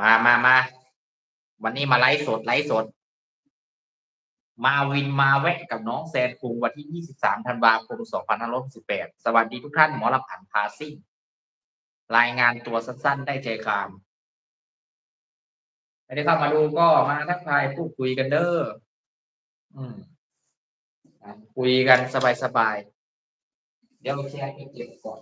มามามา วันนี้มาไลฟ์สดไลฟ์สด มาวินมาแวะกับน้องแซนคุงวันที่ 23 ธันวาคม 2568 สวัสดีทุกท่านหมอลำผันพาซิ่งรายงานตัวสั้นๆ ได้ใจความไม่ได้เข้ามาดูก็มาทักทายพูดคุยกันเด้ออืมคุยกันสบายๆ เดี๋ยวแชร์ไปเก็บก่อน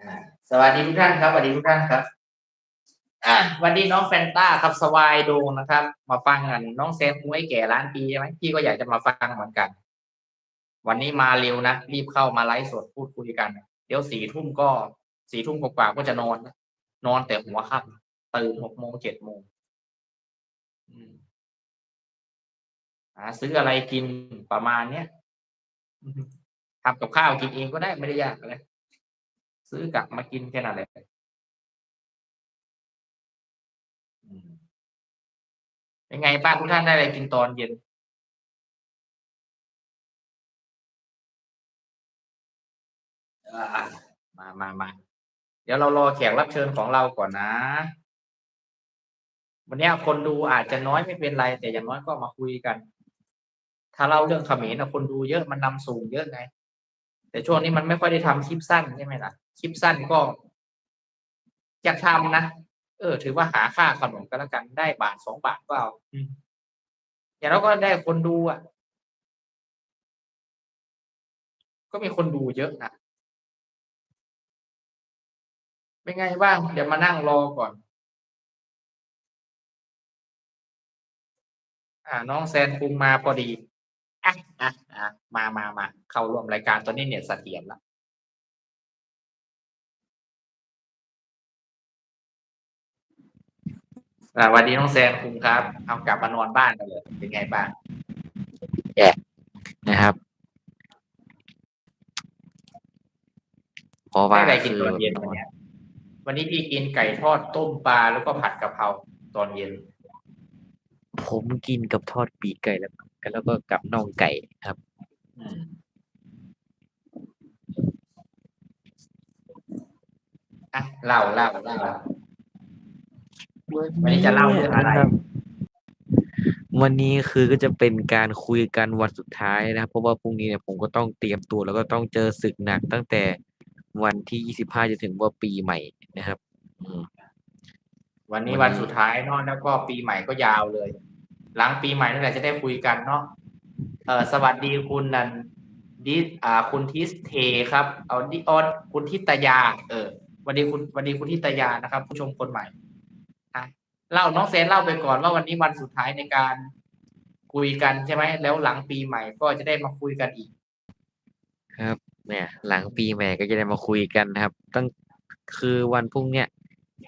อ่า สวัสดีทุกท่านครับสวัสดีทุกท่านครับอ่าวันนี้น้องแฟนต้าครับสวายโดงนะครับ มาฟังกันน้องแซมมวยแก่ล้านปีใช่ไหมพี่ก็อยากจะมาฟังเหมือนกัน วันนี้มาเร็วนะรีบเข้ามาไลฟ์สดพูดคุยกัน เดี๋ยวสี่ทุ่มก็สี่ทุ่มกว่าก็จะนอนนอนแต่หัวค่ำตื่นหกโมงเจ็ดโมงอืมหาซื้ออะไรกินประมาณเนี้ยทำกับข้าวกินเองก็ได้ไม่ได้ยากอะไร ซื้อกลับมากินแค่นั้นแหละอืมเป็นไงบ้างทุกท่านได้อะไรกินตอนเย็นอ่ามามามาเดี๋ยวเรารอแขกรับเชิญของเราก่อนนะ วันเนี้ยคนดูอาจจะน้อยไม่เป็นไร แต่อย่างน้อยก็มาคุยกัน ถ้าเล่าเรื่องเขมรนะคนดูเยอะมันนำสูงเยอะไง แต่ช่วงนี้มันไม่ค่อยได้ทำคลิปสั้นใช่ไหมล่ะ คลิปสั้นก็อยากทำนะ เออ ถือว่าหาค่าขนมกันแล้วกันได้บาทสองบาทก็เอาอืมอย่างเราก็ได้คนดูอะ ก็มีคนดูเยอะนะเป็นไงบ้าง เดี๋ยวมานั่งรอก่อน อ่า น้องแซนคุงมาพอดี อะอะอะมามามาเข้าร่วมรายการตอนนี้เนี่ยเสถียรละอ่าสวัสดีน้องแซนคุงครับ เอากลับมานอนบ้านกันเลยเป็นไงบ้างนะครับ เพราะได้ว่าอะไรกินคือตอนเย็นวันเนี้ยวันนี้พี่กินไก่ทอดต้มปลาแล้วก็ผัดกะเพราตอนเย็น ผมกินกับทอดปีกไก่แล้วกัน แล้วก็กับน่องไก่ครับอืมอะเล่าเล่าเล่าวันนี้จะเล่าเรื่องอะไรคบวันนี้คือก็จะเป็นการคุยกันวันสุดท้ายนะครับ เพราะว่าพรุ่งนี้เนี่ยผมก็ต้องเตรียมตัวแล้วก็ต้องเจอศึกหนักตั้งแต่วันที่ยี่สิบห้าจนถึงว่าปีใหม่นะครับอืมวันนี้วัวันนนี้สุดท้ายเนาะแล้วก็ปีใหม่ก็ยาวเลย หลังปีใหม่นั่นแหละจะได้คุยกันเนาะเออสวัสดีคุณนันดิอ่าคุณทิสเทครับ เอาดิออนคุณทิตยา เออวันนี้คุณวันนี้คุณทิตยานะครับ ผู้ชมคนใหม่อะเล่าน้องเซนเล่าไปก่อนว่าวันนี้วันสุดท้ายในการคุยกันใช่ไหมแล้วหลังปีใหม่ก็จะได้มาคุยกันอีก ครับเนี่ยหลังปีใหม่ก็จะได้มาคุยกันครับ ตั้งคือวันพรุ่งเนี้ย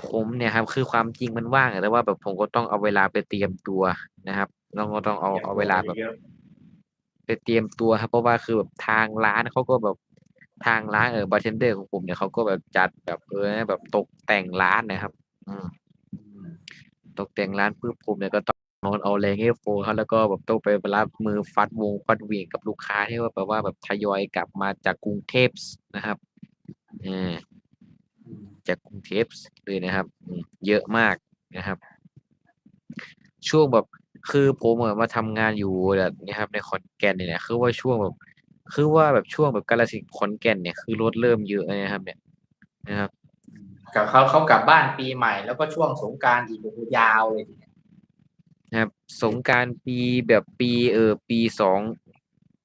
ผมเนี่ยครับ คือความจริงมันว่างแต่ว่าแบบผมก็ต้องเอาเวลาไปเตรียมตัวนะครับเราก็ต้องเอาเอาเวลาแบบเยอะไปเตรียมตัวครับ เพราะว่าคือแบบทางร้านเขาก็แบบทางร้านเออบาร์เทนเดอร์ของผมเนี่ยเขาก็แบบจัดแบบเออแบบตกแต่งร้านนะครับ อืมตกแต่งร้านปุ๊บผมเนี่ยก็ต้องเอาเอาแรงให้โฟเขาแล้วก็แบบต้องไปรับมือฟัดวงฟัดเหวียงกับลูกค้าที่ว่าแบบว่าแบบทยอยกลับมาจากกรุงเทพนะครับเออ จากกรุงเทพเลยนะครับอืมเยอะมากนะครับ ช่วงแบบคือผมอะมาทำงานอยู่แบบนี้ครับในขอนแก่นเนี่ยนะคือว่าช่วงแบบ คือว่าแบบช่วงแบบกาฬสินธุ์ขอนแก่นเนี่ยคือรถเริ่มเยอะนะครับ เนี่ยนะครับกับเขาเขากลับบ้านปีใหม่ แล้วก็ช่วงสงกรารอีกโอ้โหยาวเลยทีเนี้ยนะครับ สงกรารปีแบบปีเออปีสอง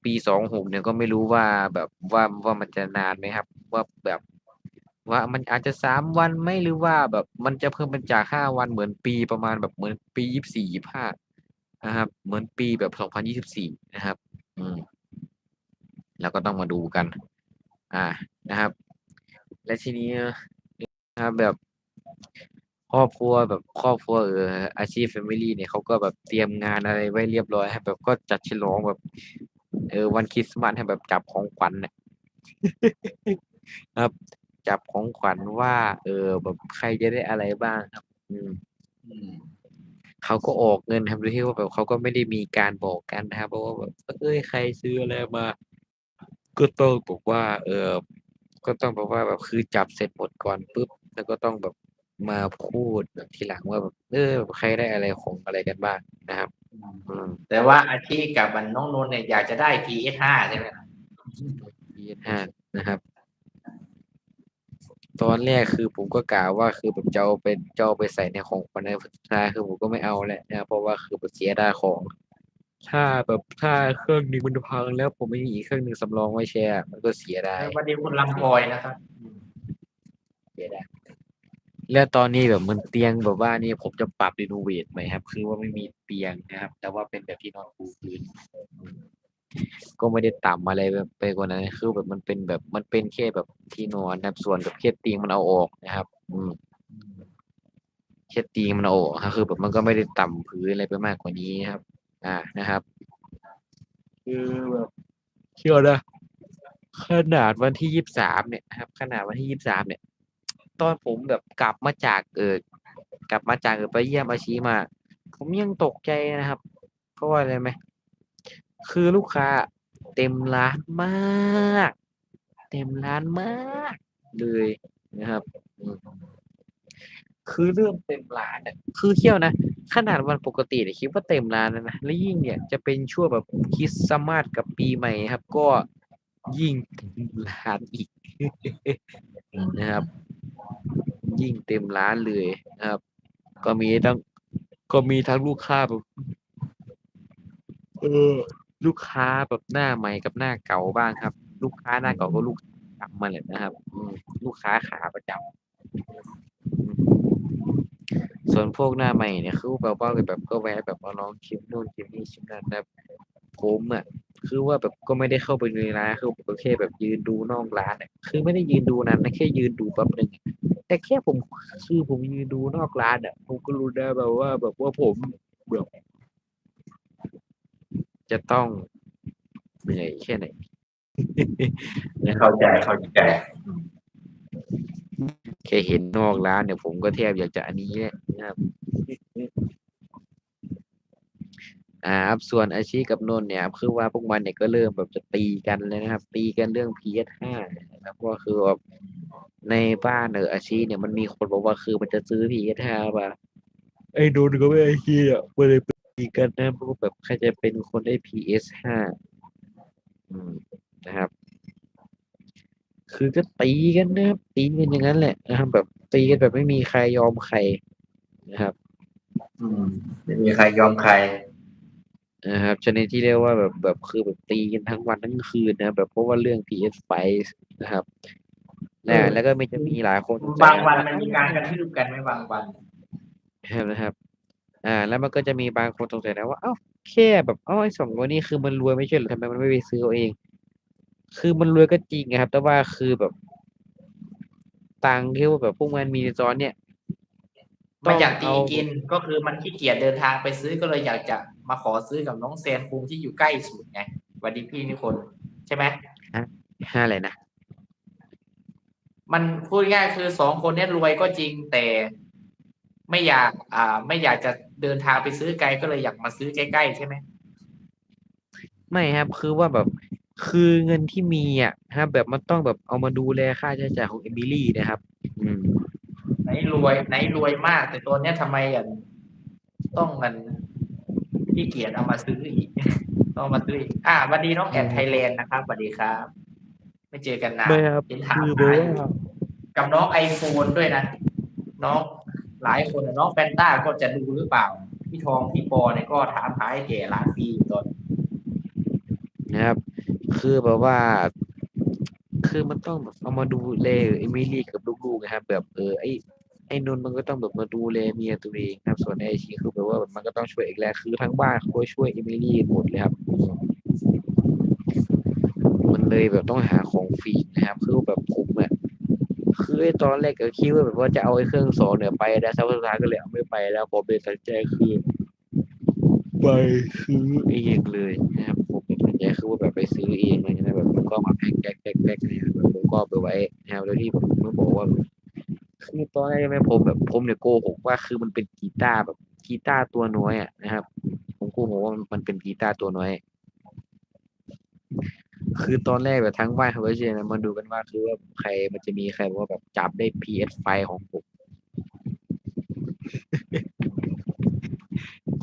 ปีสองหกเนี่ยก็ไม่รู้ว่าแบบว่าว่ามันจะนานไหมครับ ว่าแบบ ว่ามันอาจจะสามวันไหมหรือว่าแบบมันจะเพิ่มเป็นจากห้าวันเหมือนปีประมาณแบบเหมือนปียี่สิบสี่ยี่ห้านะครับ เหมือนปีแบบสองพันยี่สิบสี่นะครับ อืมแล้วก็ต้องมาดูกัน อ่านะครับ และทีนี้นะครับแบบครอบครัวแบบครอบครัวเอออาชีพแฟมิลี่เนี่ยเขาก็แบบเตรียมงานอะไรไว้เรียบร้อยให้แบบก็จัดฉลองแบบ เออวันคริสต์มาสให้แบบจับของขวัญนี่ยครับ จับของขวัญว่า เออ แบบใครจะได้อะไรบ้างครับ อืมอืมเขาก็ออกเงินครับโดยที่ว่าแบบเขาก็ไม่ได้มีการบอกกันนะครับเพราะว่าแบบเอ้ยใครซื้ออะไรมา ก็ต้องบอกว่า เออ ก็ต้องบอกว่าแบบคือจับเสร็จหมดก่อนปุ๊บแล้วก็ต้องแบบมาพูดแบบทีหลังว่าแบบเออแบบใครได้อะไรของอะไรกันบ้างนะครับ อืมแต่ว่าอาชีพกับมันน้องนนท์เนี่ยอยากจะได้ PS5 ใช่ไหมครับ PS5 นะครับ ตอนแรกคือผมก็กล่าวว่าคือแบบจะเอาไปจะเอาไปใส่ในของขวัญในสุดท้ายคือผมก็ไม่เอาแหละนะครับเพราะว่าคือแบบเสียดายของ ถ้าแบบถ้าเครื่องหนึงมันพังแล้วผมไม่มีอีกเครื่องหนึ่งสำรองไว้แชร์มันก็เสียดายสวัสดีคุณลำพลอยนะครับเสียดายแล้วตอนนี้แบบมันเตียงแบบว่านี่ผมจะปรับรีโนเวทใหม่ครับ คือว่าไม่มีเตียงนะครับ แต่ว่าเป็นแบบที่นอนปูพื้น ก็ไม่ได้ต่ำอะไรแบบไปกว่านั้นคือแบบมันเป็นแบบมันเป็นแค่แบบที่นอนนะครับ ส่วนแบบแค่ตีงมันเอาออกนะครับ อืมแค่ตีงมันเอาออกครับคือแบบมันก็ไม่ได้ต่ำพื้นอะไรไปมากกว่านี้ครับ อ่านะครับ คือแบบเชื่อนะขนาดวันที่ยี่สิบสามเนี่ยครับ ขนาดวันที่ยี่สิบสามเนี่ย ตอนผมแบบกลับมาจากเออกลับมาจากเออไปเยี่ยมอาชีมา ผมยังตกใจนะครับเพราะว่าอะไรไหม คือลูกค้าเต็มร้านมาก เต็มร้านมากเลยนะครับ คือเริ่มเต็มร้านเนี่ยคือเที่ยวนะ ขนาดวันปกติเนี่ยคิดว่าเต็มร้านแล้วนะ แล้วยิ่งเนี่ยจะเป็นช่วงแบบคริสต์มาสกับปีใหม่ครับ ก็ยิ่งเต็มร้านอีกนะครับ ยิ่งเต็มร้านเลยนะครับ ก็มีทั้งก็มีทั้งลูกค้าแบบเออ ลูกค้าแบบหน้าใหม่กับหน้าเก่าบ้างครับ ลูกค้าหน้าเก่าก็ลูกค้ามาเลยนะครับลูกค้าขาประจำส่วนพวกหน้าใหม่เนี่ยคือแบบว่าแบบก็แวะแบบมาลองชิมนู่นชิมนี่ชิมนั่นนะครับผมอะคือว่าแบบก็ไม่ได้เข้าไปในร้านคือผมก็แค่แบบยืนดูนอกร้านอะคือไม่ได้ยืนดูนั้นนะแค่ยืนดูแป๊บนึงแต่แค่ผมคือผมยืนดูนอกร้านอะผมก็รู้ได้แบบว่าแบบว่าผมแบบ จะต้องเหนื่อยแค่ไหนนะครับเข้าใจเข้าใจแค่เห็นนอกร้านเนี่ยผมก็แทบอยากจะอันนี้แหละนะครับอ่าครับส่วนอาชีพกับนนท์เนี่ยครับคือว่าพวกมันเนี่ยก็เริ่มแบบจะตีกันเลยนะครับ ตีกันเรื่อง PS5 นะครับก็คือแบบในบ้านเอออาชีพเนี่ยมันมีคนบอกว่าคือมันจะซื้อ PS5 ป่ะไอ้นนท์ก็ไม่ไอ้เหี้ยก็เลยไป ตีกันนะเพราะว่าแบบใครจะเป็นคนได้ PS5 อืมนะครับ คือก็ตีกันนะครับตีกันอย่างนั้นแหละนะครับแบบตีกันแบบไม่มีใครยอมใครนะครับ อืมไม่มีใครยอมใครนะครับชนิดที่เรียกว่าแบบแบบคือแบบตีกันทั้งวันทั้งคืนนะแบบเพราะว่าเรื่อง PS5 นะครับนะเออแล้วก็ไม่จะมีหลายคนบางวันมันมีการกระทืบกันไหมบางวันนะครับนะครับ อ่า แล้วมันก็จะมีบางคนสงสัยนะว่า เอ้าแค่แบบเอ้าไอ้สองคนนี้คือมันรวยไม่ใช่เหรอทำไมมันไม่ไปซื้อเอาเอง คือมันรวยก็จริงนะครับ แต่ว่าคือแบบ ตังค์ที่ว่าแบบพวกมันมีในตอนเนี้ยไม่อยากตีเกินก็คือมันขี้เกียจเดินทางไปซื้อก็เลยอยากจะมาขอซื้อกับน้องแซนคุงที่อยู่ใกล้สุดไงสวัสดีพี่นิคนใช่ไหมห้าอะไรนะมันพูดง่ายคือสองคนเนี้รวยก็จริงแต่ ไม่อยากอ่า ไม่อยากจะเดินทางไปซื้อไกลก็เลยอยากมาซื้อใกล้ๆใช่ไหมไม่ครับ คือว่าแบบคือเงินที่มีอะครับ แบบมันต้องแบบเอามาดูแลค่าใช้จ่ายของเอมิลี่นะครับ อืม ไหนรวยไหนรวยมาก แต่ตัวเนี้ยทำไมอะต้องมันขี้เกียจเอามาซื้ออีก ต้องเอามาซื้ออีกอ่าสวัสดีน้องแอนไทยแลนด์นะครับสวัสดีครับ ไม่เจอกันนานไม่ครับ เห็นถามคือหาแบบอยู่ว่ากับน้องไอโฟนด้วยนะ น้อง หลายคนน้องแฟนต้าก็จะดูหรือเปล่า พี่ทองพี่ปอเนี่ยก็ถามหาไอ้แก่หลานปีอยู่ตอนนะครับ คือแบบว่า คือมันต้องแบบเอามาดูแลเอมิลี่กับลูกๆนะครับ แบบเออไอไอ้นนท์มันก็ต้องแบบมาดูแลเมียตัวเองครับส่วนไอ้ชีคือแบบว่ามันก็ต้องช่วยอีกแล้วคือทั้งบ้านเขาก็ช่วยเอมิลี่หมดเลยครับ มันเลยแบบต้องหาของฟรีนะครับ คือแบบผมอะ คือตอนแรกก็คิดว่าแบบว่าจะเอาไอ้เครื่องสองเนี่ยไปแล้วสุดท้ายก็เลยเอาไม่ไปแล้วผมเป็นตัดใจคือไปซื้อเองเลยนะครับผมเป็นตัดเนี่ยคือว่าแบบไปซื้อเองอะเงี้ยนะแบบผมก็มาแพ็คแพ็คแพ็คแพ็คเนี่ยแบบผมก็ไปไว้นะครับแล้วที่ผมก็บอกว่าคือตอนแรกไม่ผมแบบผมเนี่ยโกหกว่าคือมันเป็นกีตาร์แบบกีตาร์ตัวน้อยอะนะครับ ผมโกหกว่ามันเป็นกีตาร์ตัวน้อย คือตอนแรกแบบทั้งบ้านเขาก็เชื่อนะมาดูกันว่าคือว่าใครมันจะมีใครบอกว่าแบบจับได้ PS ไฟของผม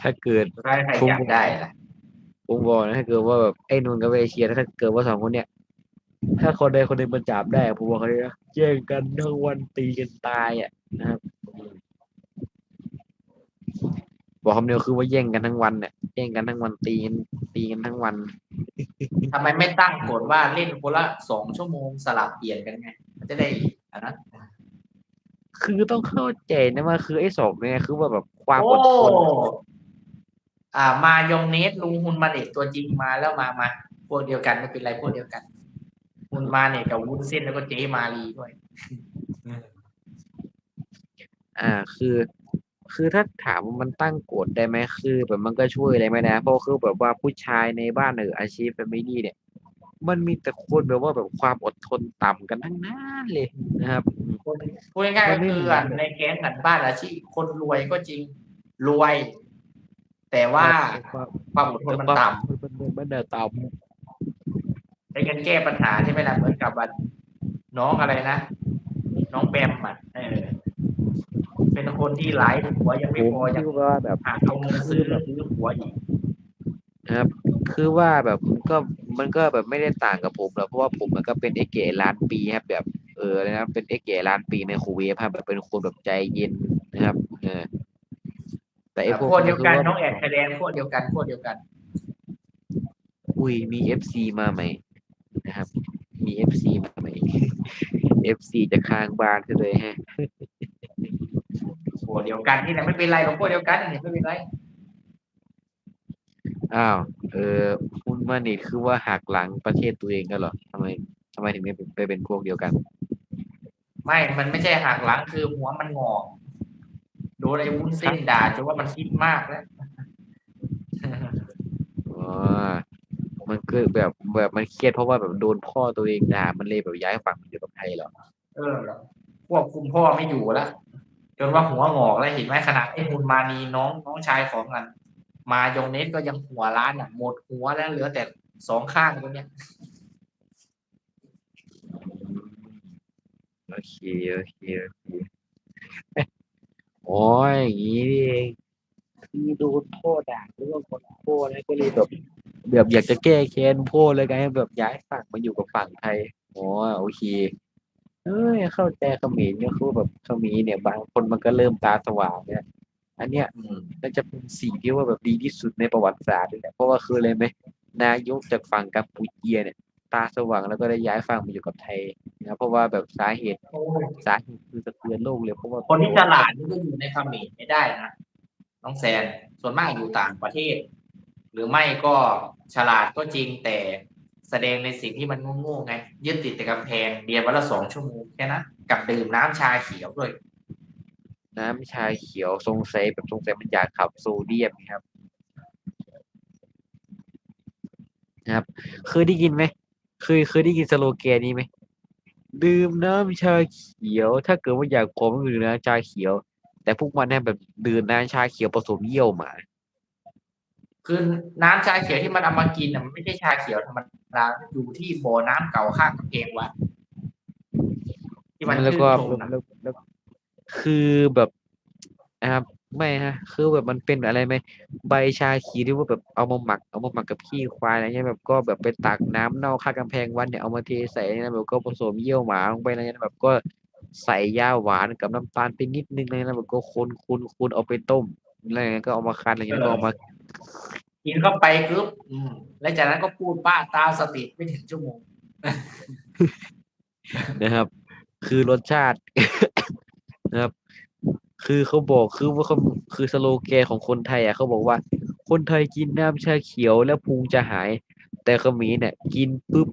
ถ้าเกิด ใครใครอยากได้ล่ะผมบอกนะถ้าเกิดว่าแบบไอ้นนท์กับไอเชียร์ถ้าเกิดว่าสองคนเนี้ยถ้าคนใดคนหนึ่งมันจับได้ผมบอกเขาเลยนะแย่งกันทั้งวันตีกันตายอะนะครับ บอกคำเดียวคือว่าแย่งกันทั้งวันเนี่ย แย่งกันทั้งวันตีกันตีกันทั้งวัน ทำไมไม่ตั้งกฎว่าเล่นคนละสองชั่วโมงสลับเปลี่ยนกันไงมันจะได้อันนั้นคือต้องเข้าใจนะว่าคือไอ้สองเนี่ยคือว่าแบบความอโอ้ดทนอ่ามายองเนสลุงฮุนมาเนตตัวจริงมาแล้วมามาพวกเดียวกันไม่เป็นไรพวกเดียวกันฮุนมาเนตกับวุ้นเส้นแล้วก็เจมารีด้วย อ่า คือ คือถ้าถามว่ามันตั้งกฎได้ไหมคือแบบมันก็ช่วยอะไรไม่ได้เพราะคือแบบว่าผู้ชายในบ้านหรืออาชีพแฟมิลี่เนี่ย มันมีแต่คนแบบว่าแบบความอดทนต่ำกันทั้งนั้นเลยนะครับคนพูดง่ายๆมัก็นไม่คือเหมือนอะในแก๊งกันบ้านอาชีพคนรวยก็จริงรวย แต่ว่าความความอดทนมันต่ำ มันมันมันเดินต่ใช้กันแก้ปัญหาใช่ไหมล่ะเหมือนกับว่าน้องอะไรนะ น้องแบมอะเออ เป็นคนที่หลายหัวยังำไม่ผมพอยังคิดว่าแบบหาเอาเงินซื้อซื้อหัวอีกนะครับ คือว่าแบบมันก็มันก็แบบไม่ได้ต่างกับผมหรอกเพราะว่าผมมันก็เป็นเอเกล้านปีครับ แบบเออนะครับเป็นเอเกล้านปีในคูเวฟครับแบบเป็นคนแบบใจเย็นนะครับเออแต่ไอ้พวกพวกเดียวกันคืาน้องแอดไทยแลนด์พวกเดียวกันพวกเดียวกัน อุ้ยมีเอฟซีมาใหม่นะครับ มีเอฟซีมาใหม่เอฟซีจะค้างบ้านกันเลยฮะ พวกเดียวกันที่ไหนไม่เป็นไรหรอกพวกเดียวกันนี่ไม่เป็นไรอ้าวเออคุณมานี่คือว่าหักหลังประเทศตัวเองกันเหรอทำไมทำไมถึงไม่ไปเป็นพวกเดียวกัน ไม่ มันไม่ใช่หักหลังคือหัวมันงอกโดนไอ้วุ้นเส้นด่าจนว่ามันคิดมากแล้วอ๋อมันคือแบบแบบมันเครียดเพราะว่าแบบโดนพ่อตัวเองด่ามันเลยแบบย้ายฝั่งมาอยู่กับไทยเหรอเออควบคุมพ่อไม่อยู่แล้ว จนว่าหัวงอกแล้วเห็นไหมขนาดไอ้มุนมานีน้องน้องชายของกัน มายองเนสก็ยังหัวล้านอะหมดหัวแล้วเหลือแต่สองข้างตรงเนี้ยโอเคโอเคโอเคโอ้ยอย่างนี้นี่เองคือโดนพ่อด่าเรื่องคนพ่อแล้วก็เลยแบบแบบอยากจะแก้แค้นพ่อเลยไงแบบย้ายฝั่งมาอยู่กับฝั่งไทยอ๋อโอเค เอ้ยเข้าใจเขมรก็คือแบบเขมรเนี่ย บางคนมันก็เริ่มตาสว่างเนี่ย อันเนี้ยอืม น่าจะเป็นสิ่งที่ว่าแบบดีที่สุดในประวัติศาสตร์เลยแหละเพราะว่าคืออะไรไหมนายกจากฝั่งกัมพูเชียเนี่ย ตาสว่างแล้วก็ได้ย้ายฝั่งมาอยู่กับไทยนะครับเพราะว่าแบบสาเหตุโอ้ยสาเหตุคือสะเทือนโลกเลยเพราะว่าคนที่ฉลาดนี่ก็อยู่ในเขมรไม่ได้นะน้องแซนส่วนมากอยู่ต่างประเทศ หรือไม่ก็ฉลาดก็จริงแต่ แสดงในสิ่งที่มันโง่ๆไงยึดติดแต่กำแพงเรียนวันละสองชั่วโมงแค่นั้นกับดื่มน้ำชาเขียวด้วย น้ำชาเขียวทรงใสแบบทรงใสมันอยากขับโซเดียมครับนะครับเคยได้ยินไหมเคยเคยได้ยินสโลแกนนี้ไหมดื่มน้ำชาเขียว ถ้าเกิดว่าอยากผอมก็ดื่มน้ำชาเขียว แต่พวกมันเนี่ยแบบดื่มน้ำชาเขียวผสมเยี่ยวหมา คือน้ำชาเขียวที่มันเอามากินน่ะมันไม่ใช่ชาเขียวธรรมดาอยู่ที่บ่อน้ำเก่าข้างกำแพงวัดที่มันแล้วก็ขึ้นลงน่ะแล้วแล้วคือแบบนะครับไม่ฮะ คือแบบมันเป็นอะไรไหมใบชาเขียวที่ว่าแบบเอามาหมักเอามาหมักกับขี้ควายอะไรเงี้ยแบบก็แบบไปตักน้ำเน่าข้างกำแพงวัดเนี่ยเอามาเทใส่นะแบบก็ผสมเยี่ยวหมาลงไปอะไรเงี้ยแบบก็ใส่ยาหวานกับน้ำตาลไปนิดนึงอะไรนะแบบก็คนคนคนเอาไปต้ม อะไรเงี้ยก็เอามาคั้นอะไรเงี้ยแล้วก็เอามากินเข้าไปปุ๊บอืมแล้วจากนั้นก็พูดป้าตามสติไม่ถึงชั่วโมงนะครับ คือรสชาติ นะครับ คือเขาบอกคือว่าเขาคือสโลแกนของคนไทยอะเขาบอกว่า คนไทยกินน้ำชาเขียวแล้วพุงจะหาย แต่เขมรเนี่ย กินปุ๊บ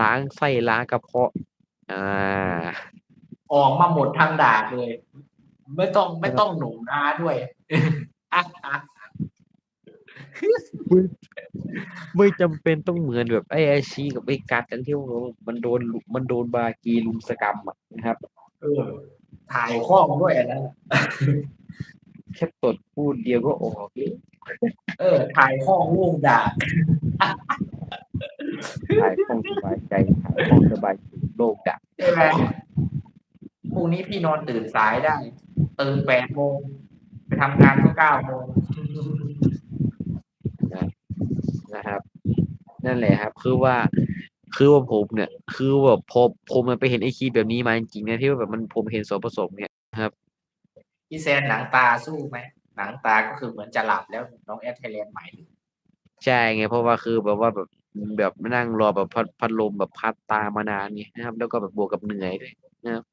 ล้างไส้ล้างกระเพาะ อ่า ออกมาหมดทางดากเลย ไม่ต้องไม่ต้องหนุ่มนาด้วยอะอะไม่จำเป็นต้องเหมือนแบบไอ้อาชีกับไอ้กัดกันที่ว่ามันโดนลุมันโดนบากีลุมสกรรมอะนะครับ เออ ถ่ายข้องด้วยอันนั้นแค่ตดพูดเดียวก็ออกเลยเออ ถ่ายข้องลูกด่าถ่ายคล่องสบายใจถ่ายคล่องสบายโลกดับใช่ไหมพรุ่งนี้พี่นอนตื่นสายได้ ตื่นแปดโมงไปทำงานก็เก้าโมงนะครับ นั่นแหละครับ คือว่า คือว่าผมเนี่ย คือแบบพอผมมันไปเห็นไอ้คลิปแบบนี้มาจริงๆนะที่ว่าแบบมันผมเห็นส่วนผสมเนี่ยพี่แซนหนังตาสู้ไหมหนังตาก็คือเหมือนจะหลับแล้วน้องแอดไทยแลนด์ใหม่ใช่ไงเพราะว่าคือแบบว่าแบบแบบนั่งรอแบบพัดพัดลมแบบพัดตามานานไงนะครับ แล้วก็แบบบวกกับเหนื่อยด้วยนะครับ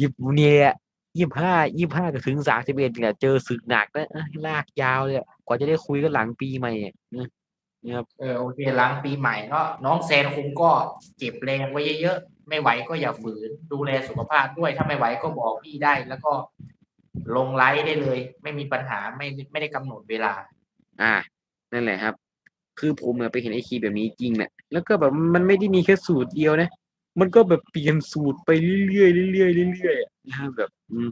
ยิบเนี่ยยี่ห้ายี่ห้าก็ถึงสามสิบเอ็ดเนี่ยเจอศึกหนักนะเอ้ยลากยาวเลยอะกว่าจะได้คุยกันหลังปีใหม่อะนะนะครับเออโอเคหลังปีใหม่ก็น้องแซนคุงก็เก็บแรงไว้เยอะๆไม่ไหวก็อย่าฝืนดูแลสุขภาพด้วยถ้าไม่ไหวก็บอกพี่ได้ แล้วก็ลงไลฟ์ได้เลย ไม่มีปัญหาไม่ไม่ได้กำหนดเวลา อ่า นั่นแหละครับ คือผมอะไปเห็นไอ้คีย์แบบนี้จริงแหละแล้วก็แบบมันไม่ได้มีแค่สูตรเดียวนะ มันก็แบบเปลี่ยนสูตรไปเรื่อยๆเรื่อยๆเรื่อยๆอะนะครับแบบอืม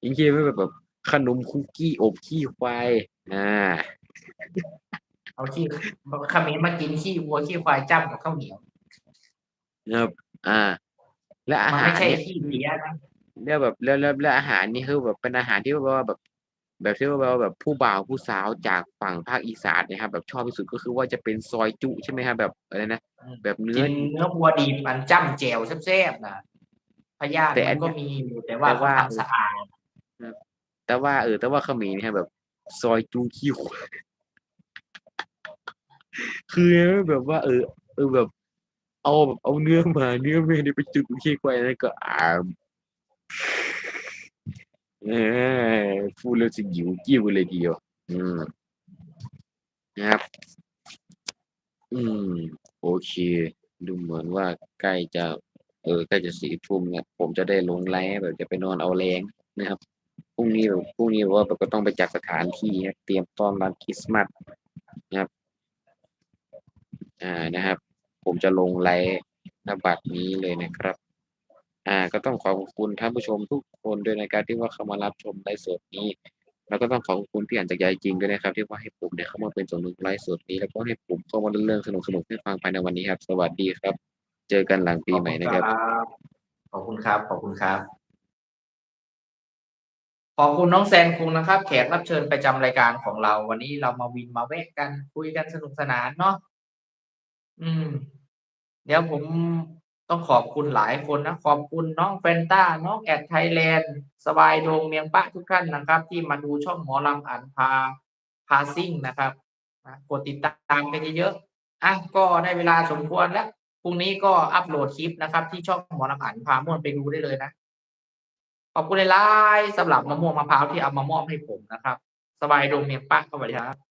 อย่างเช่นแบบแบบขนมคุกกี้อบขี้ควายอ่าเอาขี้เขมิ้นมากินขี้วัวขี้ควายจ้ำกับข้าวเหนียวนะครับอ่า และอามันหารไม่ใช่เนี่ยขี้เพี้ยนะแล้วแบบแล้วแล้วแล้วอาหารนี่คือแบบเป็นอาหารที่ว่าแบบ แบบที่ว่าแบบผู้บ่าวผู้สาวจากฝั่งภาคอีสานเนะครับแบบชอบที่สุดก็คือว่าจะเป็นซอยจุใช่ไหมครับแบบอะไรนะแบบเนื้กิอนเนื้อวัวดีมันจ้ำแจวแซ่บๆนะพยาธิแต่อัมันนก็มีอยู่แต่ว่าแต่เขาว่าทำสะอาดแต่ว่าเออ แต่ว่าเขมรเนี่ยแบบ ซอยจูขี้ควายคือแบบว่า เออ เออแบบ เอาแบบเอาเนื้อมาเนื้อเมนไปจุดขี้ควายแล้วก็อ่า เออพูดแล้วจะหิวกิ้วเลยทีเดียวอืมนะครับ อืม โอเค ดูเหมือนว่าใกล้จะ เออใกล้จะสี่ทุ่มเนี่ยผมจะได้ลงไลฟ์แบบจะไปนอนเอาแรงนะครับพรุ่งนี้แบบพรุ่งนี้ว่าแบบก็ต้องไปจัดสถานที่เตรียมต้อนรับคริสต์มาสนะครับ อ่านะครับ ผมจะลงไลฟ์หน้าบัตรนี้เลยนะครับ อ่า ก็ต้องขอขอบคุณท่านผู้ชมทุกคนด้วยนะครับที่ว่าเข้ามารับชมไลฟ์สดนี้ แล้วก็ต้องขอขอบคุณพี่อ่านจากใจจริงด้วยนะครับ ที่ว่าให้ผมเนี่ยเข้ามาเป็นส่วนหนึ่งไลฟ์สดนี้ แล้วก็ให้ผมเข้ามาเล่าเรื่องสนุกๆให้ฟังภายในวันนี้ครับ สวัสดีครับ เจอกันหลังปีใหม่นะครับ ขอบคุณครับ ขอบคุณครับ ขอบคุณน้องแซนคุงนะครับ แขกรับเชิญประจำรายการของเรา วันนี้เรามาวินมาแวะกันคุยกันสนุกสนานเนาะ อืม เดี๋ยวผม ต้องขอบคุณหลายคนนะขอบคุณน้องเฟนต้าน้องแอดไทยแลนด์สบายโดงเมียงปะทุกท่านนะครับ ที่มาดูช่องหมอลำอ่านพาพาซิ่งนะครับนะกดติดตามกันเยอะๆอะก็ได้เวลาสมควรแล้วพรุ่งนี้ก็อัปโหลดคลิปนะครับ ที่ช่องหมอลำอ่านพาม่วนไปดูได้เลยนะ ขอบคุณหลายๆสำหรับมะม่วงมะพร้าวที่เอามามอบให้ผมนะครับ สบายโดงเมียงปะสวัสดีครับ